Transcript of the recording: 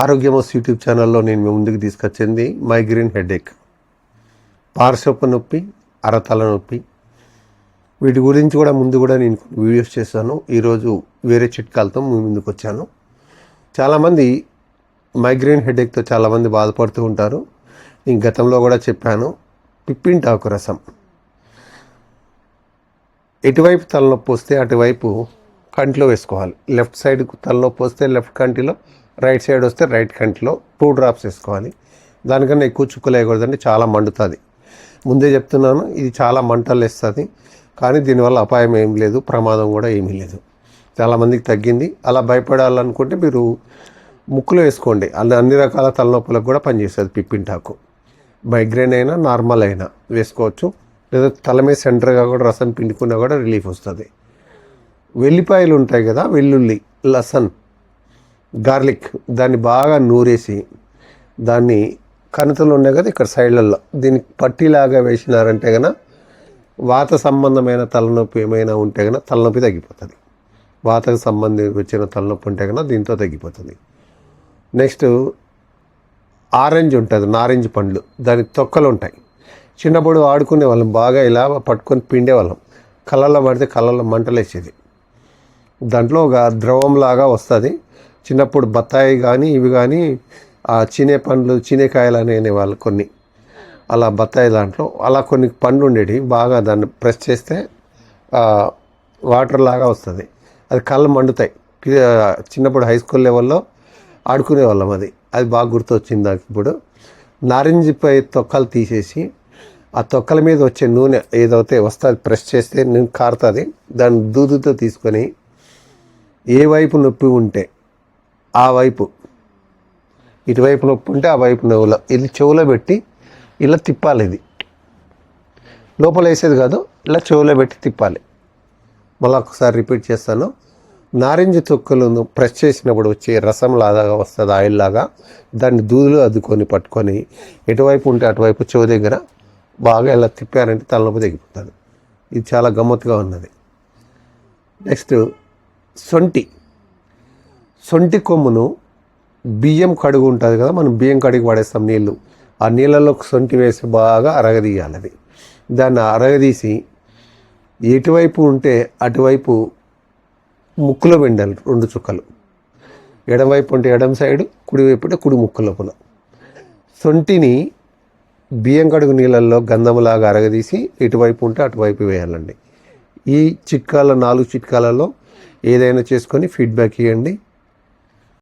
ఆరోగ్యమస్ YouTube ఛానల్లో నేను మీ ముందుకు తీసుకొచ్చింది మైగ్రేన్ హెడేక్. పార్శ్వపు నొప్పి అరతల నొప్పి. వీటి గురించి కూడా ముందు కూడా నేను కొన్ని వీడియోస్ చేశాను. ఈరోజు వేరే చిట్కాలతో మీ ముందుకు వచ్చాను. చాలామంది మైగ్రేన్ హెడేక్తో చాలామంది బాధపడుతూ ఉంటారు. నేను గతంలో కూడా చెప్పాను పిప్పింటాకు రసం. ఎటువైపు తలనొప్పి వస్తే అటువైపు కంటిలో వేసుకోవాలి. లెఫ్ట్ సైడ్ తలనొప్పి వస్తే లెఫ్ట్ కంటిలో రైట్ సైడ్ వస్తే రైట్ కంటిలో టూ డ్రాప్స్ వేసుకోవాలి. దానికన్నా ఎక్కువ చుక్కలు వేయకూడదండి చాలా మండుతుంది. ముందే చెప్తున్నాను ఇది చాలా మంటలు వేస్తుంది కానీ దీనివల్ల అపాయం ఏం లేదు ప్రమాదం కూడా ఏమీ లేదు. చాలామందికి తగ్గింది. అలా భయపడాలనుకుంటే మీరు ముక్కులో వేసుకోండి. అన్ని అన్ని రకాల తలనొప్పులకు కూడా పనిచేస్తుంది పిప్పింటాకు. మైగ్రేన్ అయినా నార్మల్ అయినా వేసుకోవచ్చు. లేదా తల మీద సెంటర్గా కూడా రసం పిండుకున్నా కూడా రిలీఫ్ వస్తుంది. వెల్లిపాయలు ఉంటాయి కదా వెల్లుల్లి లసన్ గార్లిక్ దాన్ని బాగా నూరేసి దాన్ని కణితలు ఉన్నాయి కదా ఇక్కడ సైడ్లలో దీనికి పట్టిలాగా వేసినారంటే కనుక వాత సంబంధమైన తలనొప్పి ఏమైనా ఉంటే కనుక తలనొప్పి తగ్గిపోతుంది. వాతకు సంబంధించి వచ్చిన తలనొప్పి ఉంటే కనుక దీంతో తగ్గిపోతుంది. నెక్స్ట్ ఆరెంజ్ ఉంటుంది నారింజ పండ్లు. దాని తొక్కలు ఉంటాయి. చిన్నప్పుడు ఆడుకునే వాళ్ళం బాగా ఇలా పట్టుకొని పిండేవాళ్ళం కళ్ళల్లో పడితే కళ్ళల్లో మంటలేసేది. దాంట్లో ఒక ద్రవంలాగా వస్తుంది. చిన్నప్పుడు బత్తాయి కానీ ఇవి కానీ ఆ చీనే పండ్లు చీనేకాయలు అనేవాళ్ళు కొన్ని. అలా బత్తాయి దాంట్లో అలా కొన్ని పండ్లు ఉండేవి బాగా దాన్ని ప్రెస్ చేస్తే వాటర్ లాగా వస్తుంది. అది కళ్ళు మండుతాయి. చిన్నప్పుడు హై స్కూల్ లెవెల్లో ఆడుకునే వాళ్ళం అది. అది బాగా గుర్తొచ్చింది నాకు ఇప్పుడు. నారింజ పై తొక్కలు తీసేసి ఆ తొక్కల మీద వచ్చే నూనె ఏదైతే వస్తుంది ప్రెస్ చేస్తే నూనె కారుతుంది. దాన్ని దూదుతో తీసుకొని ఏ వైపు నొప్పి ఉంటే ఆ వైపు. ఇటువైపు నొప్పి ఉంటే ఆ వైపు నవ్వుల. ఇది చెవులో పెట్టి ఇలా తిప్పాలి ఇది. లోపల వేసేది కాదు ఇలా చెవులో పెట్టి తిప్పాలి. మళ్ళీ ఒకసారి రిపీట్ చేస్తాను. నారింజ తొక్కలను ప్రెస్ చేసినప్పుడు వచ్చే రసం లాగా వస్తుంది ఆయిల్ లాగా. దాన్ని దూదులు అద్దుకొని పట్టుకొని ఎటువైపు ఉంటే అటువైపు చెవు దగ్గర బాగా ఇలా తిప్పారంటే తలనొప్పి తగ్గిపోతుంది ఇది చాలా గమ్మత్తుగా ఉన్నది. నెక్స్ట్ సొంటి. సొంటి కొమ్మును బియ్యం కడుగు ఉంటుంది కదా మనం బియ్యం కడిగి పడేస్తాం నీళ్ళు ఆ నీళ్ళలో సొంటి వేసి బాగా అరగదీయాలి అది దాన్ని అరగదీసి ఎటువైపు ఉంటే అటువైపు ముక్కులో వెండాలి రెండు చుక్కలు. ఎడమవైపు ఉంటే ఎడమ సైడు కుడివైపు ఉంటే కుడి ముక్కు లోపల. సొంటిని బియ్యం కడుగు నీళ్ళల్లో గంధంలాగా అరగదీసి ఇటువైపు ఉంటే అటువైపు వేయాలండి. ఈ చిట్కాల నాలుగు చిట్కాలలో ఏదైనా చేసుకొని ఫీడ్బ్యాక్ ఇవ్వండి